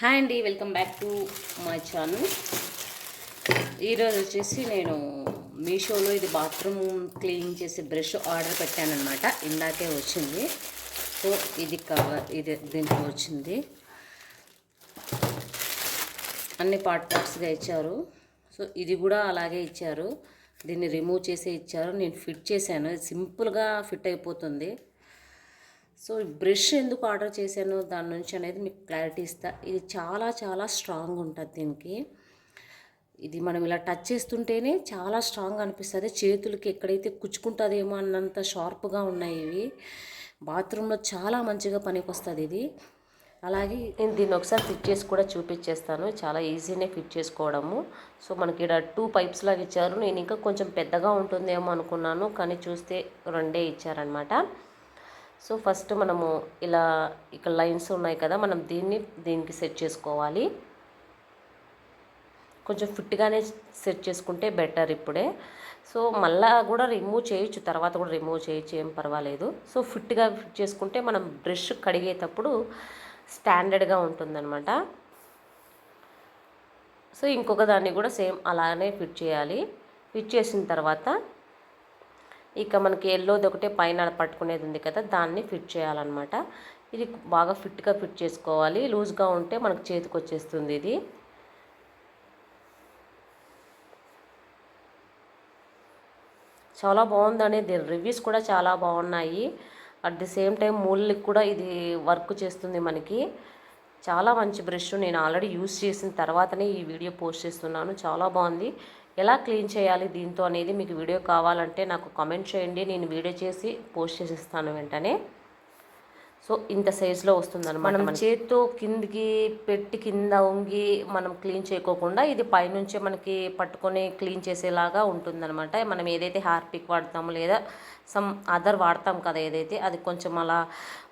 Hi అండి welcome back to my channel. ఈరోజు వచ్చేసి నేను మీషోలో ఇది బాత్రూమ్ క్లీన్ చేసే బ్రష్ ఆర్డర్ పెట్టానమాట ఇందాకే వచ్చింది. సో ఇది కవర్ ఇది దీంట్లో వచ్చింది. అన్ని పార్ట్ పార్ట్స్గా ఇచ్చారు. సో ఇది కూడా అలాగే ఇచ్చారు. దీన్ని రిమూవ్ చేసే ఇచ్చారు. నేను ఫిట్ చేశాను. సింపుల్గా ఫిట్ అయిపోతుంది. సో బ్రష్ ఎందుకు ఆర్డర్ చేశాను దాని నుంచి అనేది మీకు క్లారిటీ ఇస్తా. ఇది చాలా చాలా స్ట్రాంగ్ ఉంటుంది దీనికి. ఇది మనం ఇలా టచ్ చేస్తుంటేనే చాలా స్ట్రాంగ్ అనిపిస్తుంది. చేతులకి ఎక్కడైతే కుచ్చుకుంటుందేమో అన్నంత షార్ప్గా ఉన్నాయి ఇవి. బాత్రూంలో చాలా మంచిగా పనికొస్తుంది ఇది. అలాగే నేను దీన్ని ఒకసారి ఫిట్ చేసి కూడా చూపించేస్తాను. చాలా ఈజీనే ఫిట్ చేసుకోవడము. సో మనకి ఇక్కడ టూ పైప్స్ లాగా ఇచ్చారు. నేను ఇంకా కొంచెం పెద్దగా ఉంటుందేమో అనుకున్నాను. కానీ చూస్తే రెండే ఇచ్చారనమాట సో ఫస్ట్ మనము ఇలా ఇక్కడ లైన్స్ ఉన్నాయి కదా మనం దీన్ని దీనికి సెట్ చేసుకోవాలి. కొంచెం ఫిట్గానే సెట్ చేసుకుంటే బెటర్ ఇప్పుడే. సో మళ్ళా కూడా రిమూవ్ చేయొచ్చు తర్వాత కూడా రిమూవ్ చేయొచ్చు ఏం పర్వాలేదు. సో ఫిట్గా ఫిట్ చేసుకుంటే మనం బ్రష్ కడిగేటప్పుడు స్టాండర్డ్గా ఉంటుందన్నమాట. సో ఇంకొక దాన్ని కూడా సేమ్ అలానే ఫిట్ చేయాలి. ఫిట్ చేసిన తర్వాత ఇక మనకి ఎల్లోది ఒకటే పైన పట్టుకునేది ఉంది కదా దాన్ని ఫిట్ చేయాలన్నమాట. ఇది బాగా ఫిట్గా ఫిట్ చేసుకోవాలి. లూజ్గా ఉంటే మనకు చేతికి వచ్చేస్తుంది ఇది. చాలా బాగుందని దీని రివ్యూస్ కూడా చాలా బాగున్నాయి. అట్ ది సేమ్ టైం మూలకి కూడా ఇది వర్క్ చేస్తుంది మనకి. చాలా మంచి బ్రష్ నేను ఆల్రెడీ యూస్ చేసిన తర్వాతనే ఈ వీడియో పోస్ట్ చేస్తున్నాను. చాలా బాగుంది. ఎలా క్లీన్ చేయాలి దీంతో అనేది మీకు వీడియో కావాలంటే నాకు కామెంట్ చేయండి. నేను వీడియో చేసి పోస్ట్ చేసిస్తాను వెంటనే. సో ఇంత సైజులో వస్తుందన్నమాట మనం చేత్తో కిందికి పెట్టి కింద ఉంగి మనం క్లీన్ చేయకోకుండా ఇది పైనుంచే మనకి పట్టుకొని క్లీన్ చేసేలాగా ఉంటుందన్నమాట. మనం ఏదైతే హార్పిక్ వాడతామో లేదా సమ్ అదర్ వాడతాం కదా ఏదైతే అది కొంచెం అలా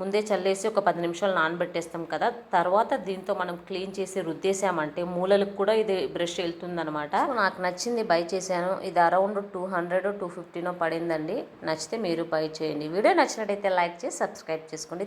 ముందే చల్లేసి ఒక పది నిమిషాలు నానబెట్టేస్తాం కదా తర్వాత దీంతో మనం క్లీన్ చేసి రుద్దేసామంటే మూలలకు కూడా ఇది బ్రష్ వెళ్తుందనమాట నాకు నచ్చింది బై చేశాను. ఇది అరౌండ్ టూ హండ్రెడ్ టూ ఫిఫ్టీనో పడిందండి. నచ్చితే మీరు బై చేయండి. వీడియో నచ్చినట్టయితే లైక్ చేసి సబ్స్క్రైబ్ చేసుకోండి.